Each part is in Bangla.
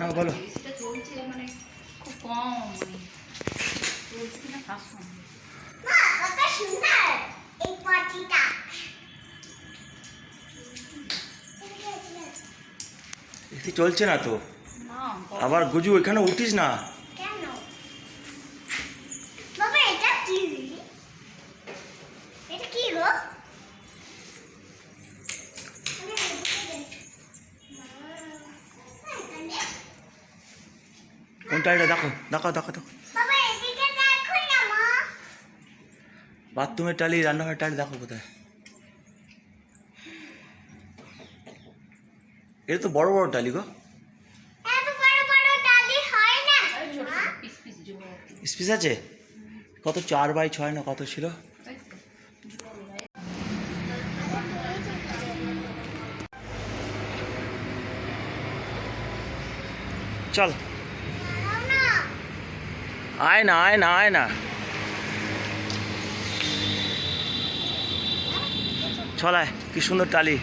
না বলো। এটা চলছে মানে মানে চলছে না তো? আবার গুজু ওইখানে উঠিস না? এটা দেখো দেখো দেখো দেখো। বাথরুমের টালি রান্নাঘরের টালি দেখো কোথায়। এটা তো বড় বড় টালি গো। স্পেস আছে? কত চার বাই ছয় না কত ছিল? চল। আয় না আয় না আয় না চলায় কি সুন্দর টালি।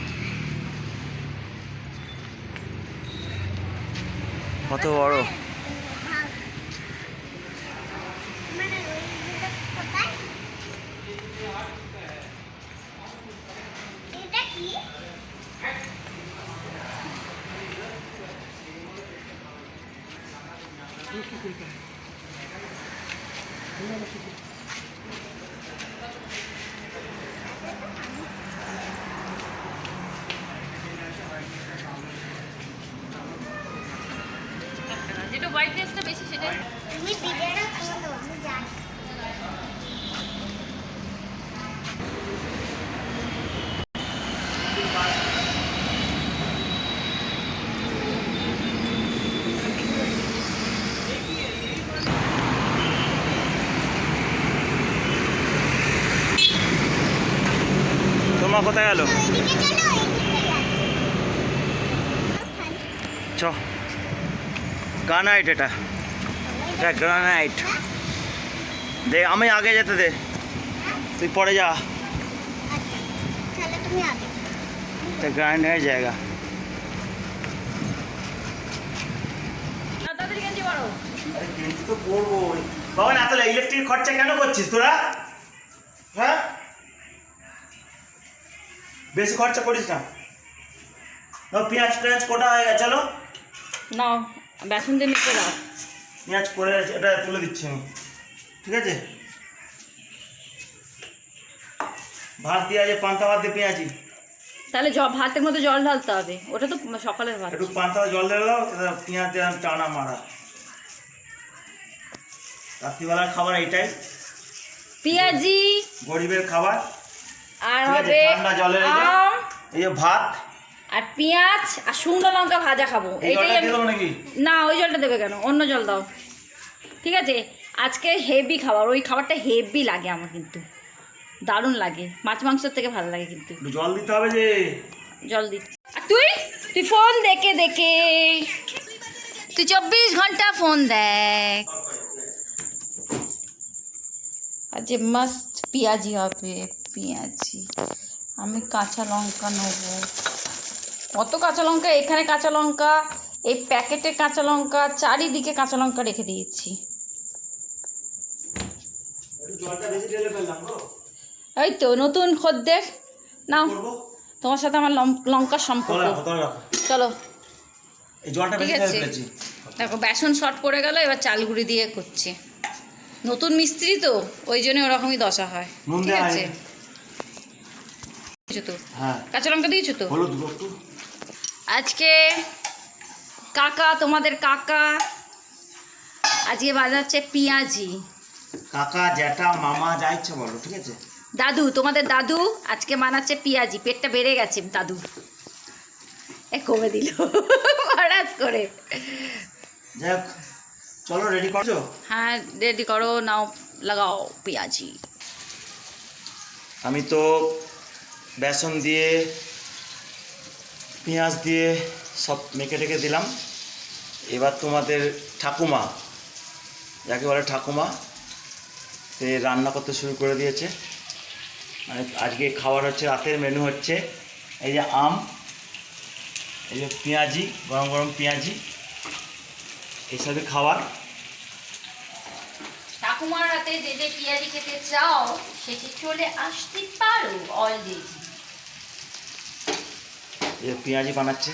কত বড়। এটা কি যেটা হোয়াইট টেস্টটা বেশি সেটাই তোমার কোথায় গেল? চ। গ্রানাইট এটা। এটা গ্রানাইট দে আমি আগে যেতে দে। তুই পরে যা। আচ্ছা তাহলে তুমি আগে। জায়গা। না তাড়াতাড়ি গেঞ্জি বাড়ো আরে গেঞ্জি তো পরবোই। বাবা না তাহলে ইলেকট্রিক খরচা কেন করছিস তোরা? হ্যাঁ? বেশি খরচা করিস না। পেঁয়াজ টেঁয়াজ কোটা হয়ে গেছে চলো। নাও বেসন দিয়ে মিশে দাও। পেঁয়াজ করে এটা তুলে দিচ্ছি আমি। ঠিক আছে? ভাত দিয়ে আছে পান্তা ভাত দিয়ে পেঁয়াজি। তাহলে জল ভাতের মধ্যে জল ঢালতে হবে। ওটা তো সকালের ভাত। একটু পান্তা জল দিয়ে দাও এটা পেঁয়াজ দিয়ে টানা মারা। রাত্রিবেলার খাবার এইটাই। পেঁয়াজি। গরিবের খাবার। আর হবে আম এই যে ভাত। আর পেঁয়াজ আর শুকনো লঙ্কা ভাজা খাব। এই এইটাই আমি না ওই জলটা দেবে কেন? অন্য জল দাও। ঠিক আছে? আজকে হেভি খাবার। ওই খাবারটা হেভি লাগে আমার কিন্তু। দারুণ লাগে। মাছ মাংসের থেকে ভালো লাগে কিন্তু। জল দিতে হবে যে। জল দিচ্ছি। আর তুই? তুই ফোন দেখে দেখে। তুই চব্বিশ ঘণ্টা ফোন দেখ। আর যে মাস্ট পেঁয়াজি হবে। পেঁয়াজি। আমি কাঁচা লঙ্কা নেব। কত কাঁচা লঙ্কা? এখানে কাঁচা লঙ্কা এই প্যাকেটে কাঁচা লঙ্কা চারিদিকে কাঁচা লঙ্কা রেখে দিয়েছি। এই তো নতুন খদ্দের। নাও তোমার সাথে আমার লঙ্কার সম্পর্ক। চলো। ঠিক আছে। দেখো বেসন শর্ট পড়ে গেল এবার চালগুড়ি দিয়ে করছি। নতুন মিস্ত্রি তো ওই জন্য ওরকমই দশা হয়। ঠিক আছে। দিয়েছ তো? হ্যাঁ। কাঁচা লঙ্কা দিয়েছ তো? আজকে কাকা তোমাদের কাকা আজকে বাজাচ্ছে পেঁয়াজি। কাকা জ্যাঠা মামা যা ইচ্ছা বলো ঠিক আছে? দাদু তোমাদের দাদু আজকে বানাচ্ছে পেঁয়াজি। পেটটা বেড়ে গেছে দাদু। এ কমে দিল। হঠাৎ করে। যাই হোক চলো রেডি করছ? হ্যাঁ রেডি করো। নাও লাগাও পেঁয়াজি। আমি তো বেসন দিয়ে, পেঁয়াজ দিয়ে সব মেখে টেকে দিলাম। এবার তোমাদের ঠাকুমা, যাকে বলে ঠাকুমা, সে রান্না করতে শুরু করে দিয়েছে। মানে আজকে খাবার হচ্ছে, রাতের মেনু হচ্ছে, এই যে আম, এই যে পেঁয়াজি, গরম গরম পেঁয়াজি হিসাবে খাবার। ঠাকুমার হাতে যে যে পেঁয়াজি খেতে চাও সেটি চলে আসতে পারো অলরেডি পেঁয়াজি বানাচ্ছে।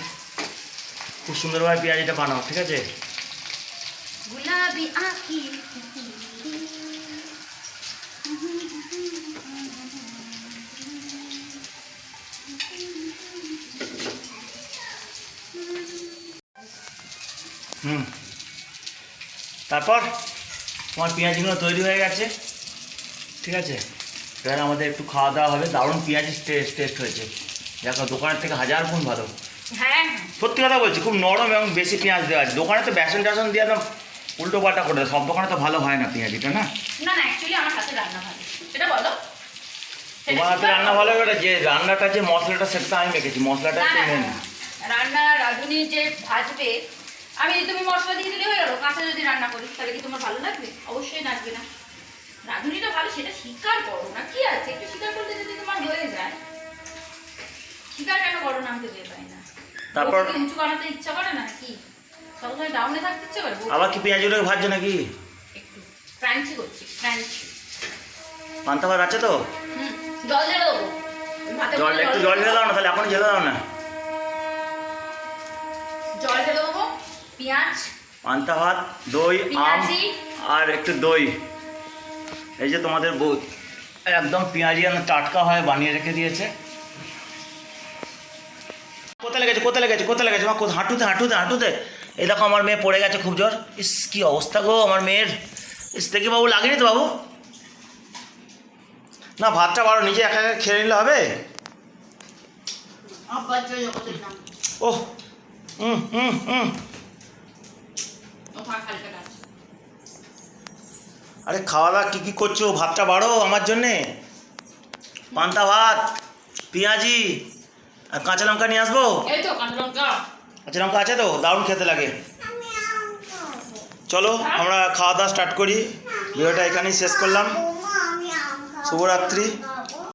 খুব সুন্দরভাবে পেঁয়াজিটা বানাও ঠিক আছে? হুম। তারপর তোমার পেঁয়াজিগুলো তৈরি হয়ে গেছে ঠিক আছে? এবার আমাদের একটু খাওয়া দাওয়া হবে। দারুণ পেঁয়াজি টেস্ট টেস্ট হয়েছে। দেখো দোকানের থেকে হাজার গুণ ভালো। হ্যাঁ। সত্যি কথা বলছি খুব নরম এবং বেশি পেঁয়াজ দেওয়া আছে। দোকানে তো বেসন টেসন দিয়ে একদম উল্টো পাল্টা করে দেয়। সব দোকানে তো ভালো হয় না পেঁয়াজিটা না? না না অ্যাকচুয়ালি আমার হাতে রান্না ভালো। সেটা বলো। তোমার হাতে রান্না ভালো হবে যে রান্নাটা যে মশলাটা সেটা আমি মেখেছি মশলাটা একটু মেন। রান্না রাঁধুনি যে ভাজবে আমি যদি তুমি মশলা দিয়ে দিলে হয়ে গেলো। কাঁচা যদি রান্না করি তাহলে কি তোমার ভালো লাগবে? অবশ্যই লাগবে না। রাঁধুনিটা ভালো সেটা স্বীকার করো না। কি আছে? একটু স্বীকার যদি তোমার হয়ে যায়। কেন বের পাই না তারপর- উঁচু বানাতে ইচ্ছা করে না কি সবসময় ডাউনে থাকতে ইচ্ছা করে? আবার কি পেঁয়াজগুলোকে ভাজছো নাকি? একটু ক্রাঞ্চি করছি ক্রাঞ্চি পান্তা ভাত আছে তো? জল ঢেলে দেবো। জল একটু জল ঢেলে দাও না তাহলে এখন ঢেলে দাও না। জল ঢেলে দেবো পেঁয়াজ। পান্তা ভাত দই আম আর একটু দই। এই যে তোমাদের বউ একদম পেঁয়াজি টাটকা হয় বানিয়ে রেখে দিয়েছে। কোথায় লেগেছে কোথায় লেগেছে কোথায় লেগেছে? মা হাঁটুতে হাঁটুতে হাঁটুতে। এই দেখো আমার মেয়ে পড়ে গেছে খুব জোর। ইস কি অবস্থা গো আমার মেয়ের। ইস দেখি বাবু লাগেনি তো বাবু। না ভাতটা বারো নিজে একা একা খেয়ে নিলে হবে? হুম হুম হুম ও আরে খাওয়া দাওয়া কী কী করছ? ভাতটা বাড়ো আমার জন্যে। পান্তা ভাত পেঁয়াজি। আর কাঁচা লঙ্কা নিয়ে আসব? এই তো কাঁচা লঙ্কা। কাঁচা লঙ্কা আছে তো? দারুণ খেতে লাগে। চলো আমরা খাওয়া দাওয়া স্টার্ট করি। ভিডিওটা এখানেই শেষ করলাম। শুভরাত্রি।